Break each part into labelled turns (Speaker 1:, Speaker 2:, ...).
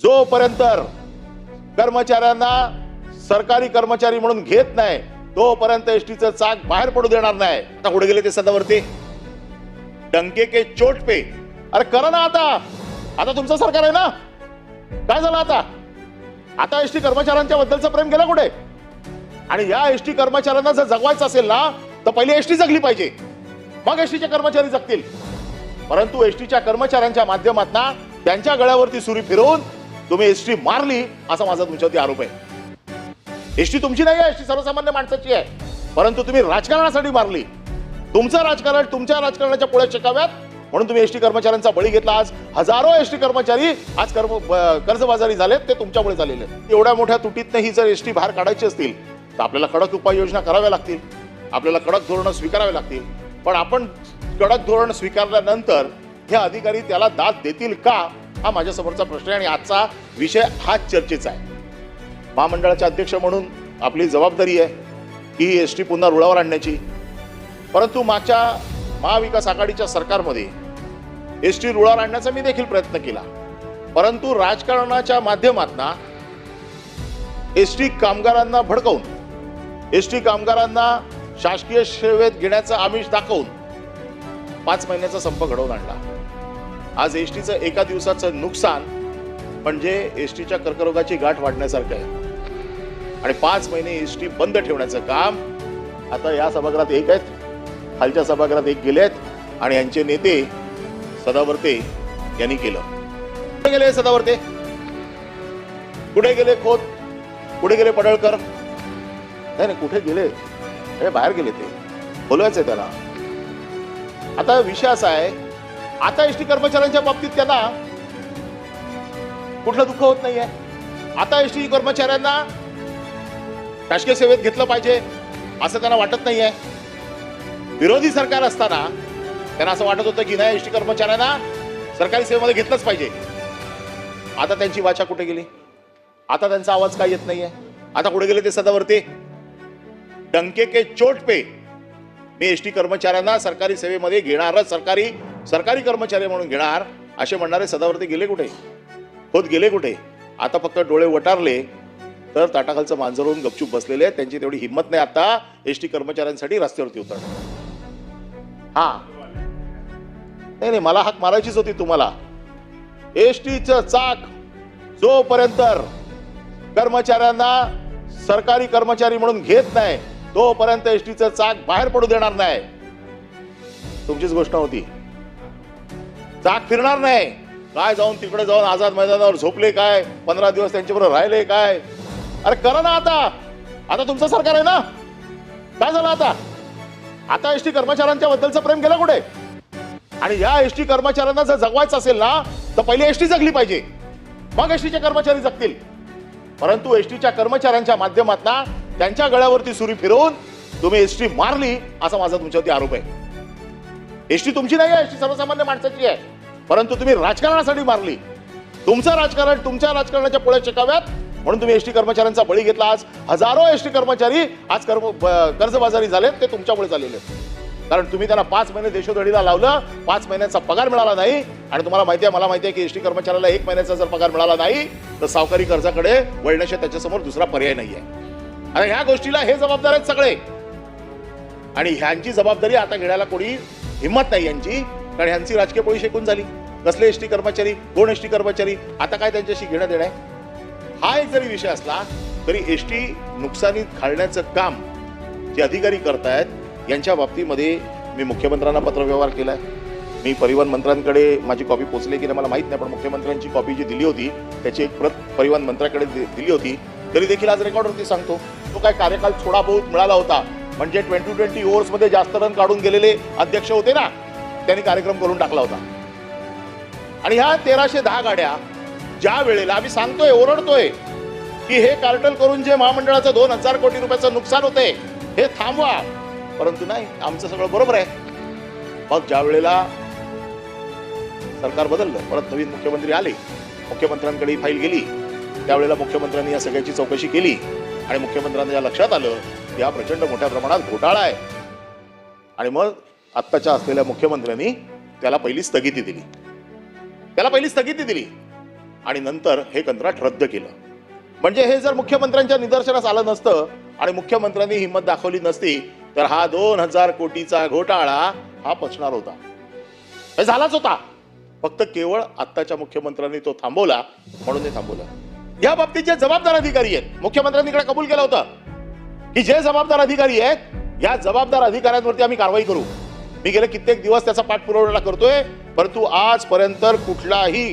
Speaker 1: जोपर्यंत कर्मचाऱ्यांना सरकारी कर्मचारी म्हणून घेत नाही तोपर्यंत एसटीचं चाक बाहेर पडू देणार नाही. आता कुठे गेले ते सदावरती डंके के चोट पे अरे करा ना आता. आता तुमचं सरकार आहे ना? काय झालं आता? आता एसटी कर्मचाऱ्यांच्या बद्दलचं प्रेम गेलं कुठे? आणि या एसटी कर्मचाऱ्यांना जर जगवायचं असेल ना तर पहिले एसटी जगली पाहिजे. मग एसटीचे कर्मचारी जगतील. परंतु एसटीच्या कर्मचाऱ्यांच्या माध्यमातून त्यांच्या गळ्यावरती सुरी फिरवून तुम्ही एसटी मारली असा माझा तुमच्यावरती आरोप आहे. एसटी तुमची नाही आहे एसटी सर्वसामान्य माणसाची आहे. परंतु तुम्ही राजकारणासाठी मारली. तुमचं राजकारण तुमच्या राजकारणाच्या पुढे शिकाव्यात. म्हणून तुम्ही एसटी कर्मचाऱ्यांचा बळी घेतला आज. हजारो एसटी कर्मचारी आज कर्म कर्जबाजारी झालेत ते तुमच्यामुळे झालेले एवढ्या मोठ्या तुटीतनं ही जर एसटी बाहेर काढायची असतील तर आपल्याला कडक उपाययोजना कराव्या लागतील. आपल्याला कडक धोरणं स्वीकारावे लागतील. पण आपण कडक धोरण स्वीकारल्यानंतर हे अधिकारी त्याला दाद देतील का? हा माझ्यासमोरचा प्रश्न आहे आणि आजचा विषय हाच चर्चेचा आहे. महामंडळाचे अध्यक्ष म्हणून आपली जबाबदारी आहे की ही एस टी पुन्हा रुळावर आणण्याची. परंतु माझ्या महाविकास आघाडीच्या सरकारमध्ये एस टी रुळावर आणण्याचा मी देखील प्रयत्न केला. परंतु राजकारणाच्या माध्यमातून एस टी कामगारांना भडकवून एस टी कामगारांना शासकीय सेवेत घेण्याचं आमिष दाखवून पाच महिन्याचा संप घडवून आणला. आज एस टीचं एका दिवसाचं नुकसान म्हणजे एस टीच्या कर्करोगाची गाठ वाढण्यासारखं आहे. आणि पाच महिने एस टी बंद ठेवण्याचं काम आता या सभागृहात एक आहेत खालच्या सभागृहात एक गेले आहेत आणि यांचे नेते सदावर्ते यांनी केलं. कुठे गेले सदावर्ते? कुठे गेले खोत? कुठे गेले पडळकर? नाही नाही कुठे गेले? हे बाहेर गेले ते. बोलवायचंय त्याला. आता विषय असा आहे आता एस टी कर्मचाऱ्यांच्या बाबतीत त्यांना कुठलं दुःख होत नाहीये. आता एस टी कर्मचाऱ्यांना शासकीय सेवेत घेतलं पाहिजे असं त्यांना वाटत नाहीये. विरोधी सरकार असताना त्यांना असं वाटत होतं की नाही एस टी कर्मचाऱ्यांना सरकारी सेवेमध्ये घेतलंच पाहिजे. आता त्यांची वाचा कुठे गेली? आता त्यांचा आवाज काय येत नाहीये? आता कुठे गेले ते सदावरती? डंके के चोट पे मी एसटी कर्मचाऱ्यांना सरकारी सेवेमध्ये घेणारच सरकारी सरकारी कर्मचारी म्हणून घेणार असे म्हणणारे सदावरती गेले कुठे? होत गेले कुठे? आता फक्त डोळे वटारले तर ताटाखालचं मांजर होऊन गपचूप बसलेले आहेत. त्यांची तेवढी हिंमत नाही आता. एस टी कर्मचाऱ्यांसाठी रस्त्यावरती उतरणं. हा. नाही नाही मला हाक मारायचीच होती तुम्हाला. एस टीचं चाक जोपर्यंत कर्मचाऱ्यांना सरकारी कर्मचारी म्हणून घेत नाही तोपर्यंत एस टीचं चाक बाहेर पडू देणार नाही. तुमचीच गोष्ट होती. चाक फिरणार नाही. काय जाऊन तिकडे जाऊन आझाद मैदानावर झोपले काय? पंधरा दिवस त्यांच्याबरोबर राहिले काय? अरे करा ना आता. आता तुमचं सरकार आहे ना? काय झालं आता? आता एसटी कर्मचाऱ्यांच्या बद्दलचं प्रेम गेलं कुठे? आणि या एसटी कर्मचाऱ्यांना जर जगवायचं असेल ना तर पहिले एस टी जगली पाहिजे. मग एस टीच्या कर्मचारी जगतील. परंतु एस टीच्या कर्मचाऱ्यांच्या माध्यमातून त्यांच्या गळ्यावरती सुरी फिरवून तुम्ही एस टी मारली असा माझा तुमच्यावरती आरोप आहे. एसटी तुमची नाही आहे एसटी सर्वसामान्य माणसाची आहे. परंतु तुम्ही राजकारणासाठी मारली. तुमचं राजकारण तुमच्या राजकारणाच्या पुढे शिकाव्यात. म्हणून तुम्ही एसटी कर्मचाऱ्यांचा बळी घेतला आज. हजारो एसटी कर्मचारी आज कर्म कर्जबाजारी झालेत ते तुमच्यामुळे झालेले आहेत. कारण तुम्ही त्यांना पाच महिने देशोधडीला लावलं पाच महिन्याचा पगार मिळाला नाही. आणि तुम्हाला माहिती आहे मला माहिती आहे की एसटी कर्मचाऱ्याला एक महिन्याचा जर पगार मिळाला नाही तर सावकारी कर्जाकडे वळण्याशिवाय त्याच्यासमोर दुसरा पर्याय नाही आहे. आणि ह्या गोष्टीला हे जबाबदार आहेत सगळे. आणि ह्यांची जबाबदारी आता घेण्याला कोणी हिंमत नाही यांची. कारण ह्यांची राजकीय पोळी शेकून झाली. कसले एसटी कर्मचारी कोण एसटी कर्मचारी आता काय त्यांच्याशी घेणं देणं आहे? हा एक जरी विषय असला तरी एसटी नुकसानीत घालण्याचं काम जे अधिकारी करतायत यांच्या बाबतीमध्ये मी मुख्यमंत्र्यांना पत्रव्यवहार केला आहे मी परिवहन मंत्र्यांकडे माझी कॉपी पोचली की नाही मला माहीत नाही पण मुख्यमंत्र्यांची कॉपी जी दिली होती त्याची एक प्रत परिवहन मंत्र्याकडे दि- दिली होती तरी देखील आज रेकॉर्डवरती सांगतो. तो काय कार्यकाल थोडा बहुत मिळाला होता म्हणजे ट्वेंटी ट्वेंटी मध्ये जास्त रन काढून गेलेले अध्यक्ष होते ना त्यांनी कार्यक्रम करून टाकला होता. आणि ह्या तेराशे दहा गाड्या ज्या वेळेला आम्ही सांगतोय ओरडतोय की हे कार्टल करून जे महामंडळाचं दोन हजार कोटी रुपयाचं नुकसान होते हे थांबवा. परंतु नाही आमचं सगळं बरोबर आहे. मग ज्या वेळेला सरकार बदललं परत नवीन मुख्यमंत्री आले मुख्यमंत्र्यांकडे फाईल गेली त्यावेळेला मुख्यमंत्र्यांनी या सगळ्याची चौकशी केली आणि मुख्यमंत्र्यांना या लक्षात आलं की प्रचंड मोठ्या प्रमाणात घोटाळा आहे. आणि मग आत्ताच्या असलेल्या मुख्यमंत्र्यांनी त्याला पहिली स्थगिती दिली. त्याला पहिली स्थगिती दिली. आणि नंतर हे कंत्राट रद्द केलं. म्हणजे हे जर मुख्यमंत्र्यांच्या निदर्शनास आलं नसतं आणि मुख्यमंत्र्यांनी हिंमत दाखवली नसती तर हा दोन हजार कोटीचा घोटाळा हा पचणार होता. हे झालाच होता. फक्त केवळ आत्ताच्या मुख्यमंत्र्यांनी तो थांबवला म्हणून ते थांबवलं. या बाबतीत जे जबाबदार अधिकारी आहेत मुख्यमंत्र्यांनी इकडे कबूल केलं होतं. की जे जबाबदार अधिकारी आहेत या जबाबदार अधिकाऱ्यांवरती आम्ही कारवाई करू. मी गेले कित्येक दिवस त्याचा पाठपुरावा करतोय परंतु आजपर्यंत कुठलाही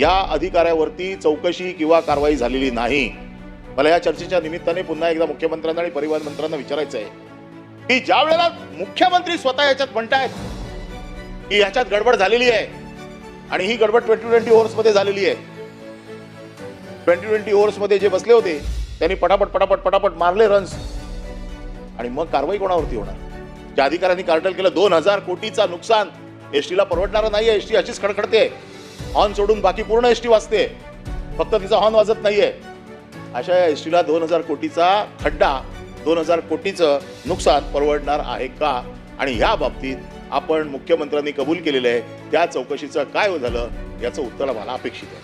Speaker 1: या अधिकाऱ्यावरती चौकशी किंवा कारवाई झालेली नाही. मला या चर्चेच्या निमित्ताने पुन्हा एकदा मुख्यमंत्र्यांना आणि परिवहन मंत्र्यांना विचारायचं आहे. की ज्या वेळेला मुख्यमंत्री स्वतः याच्यात म्हणतायत की ह्याच्यात गडबड झालेली आहे आणि ही गडबड ट्वेंटी ट्वेंटी ओव्हर्समध्ये झालेली आहे. ट्वेंटी ट्वेंटी ओव्हर्समध्ये जे बसले होते त्यांनी पटापट पटापट पटापट मारले रन्स आणि मग कारवाई कोणावरती होणार? ज्या अधिकाऱ्यांनी कार्टल केलं दोन हजार कोटीचा नुकसान. एसटीला परवडणारं नाहीये एसटी अशीच खडखडते. हॉर्न सोडून बाकी पूर्ण एसटी वाजते फक्त तिचा हॉर्न वाजत नाहीये. अशा या एसटीला दोन हजार कोटीचा खड्डा दोन हजार कोटीचं नुकसान परवडणार आहे का? आणि ह्या बाबतीत आपण मुख्यमंत्र्यांनी कबूल केलेलं आहे. त्या चौकशीचं काय झालं याचं उत्तर आम्हाला अपेक्षित आहे.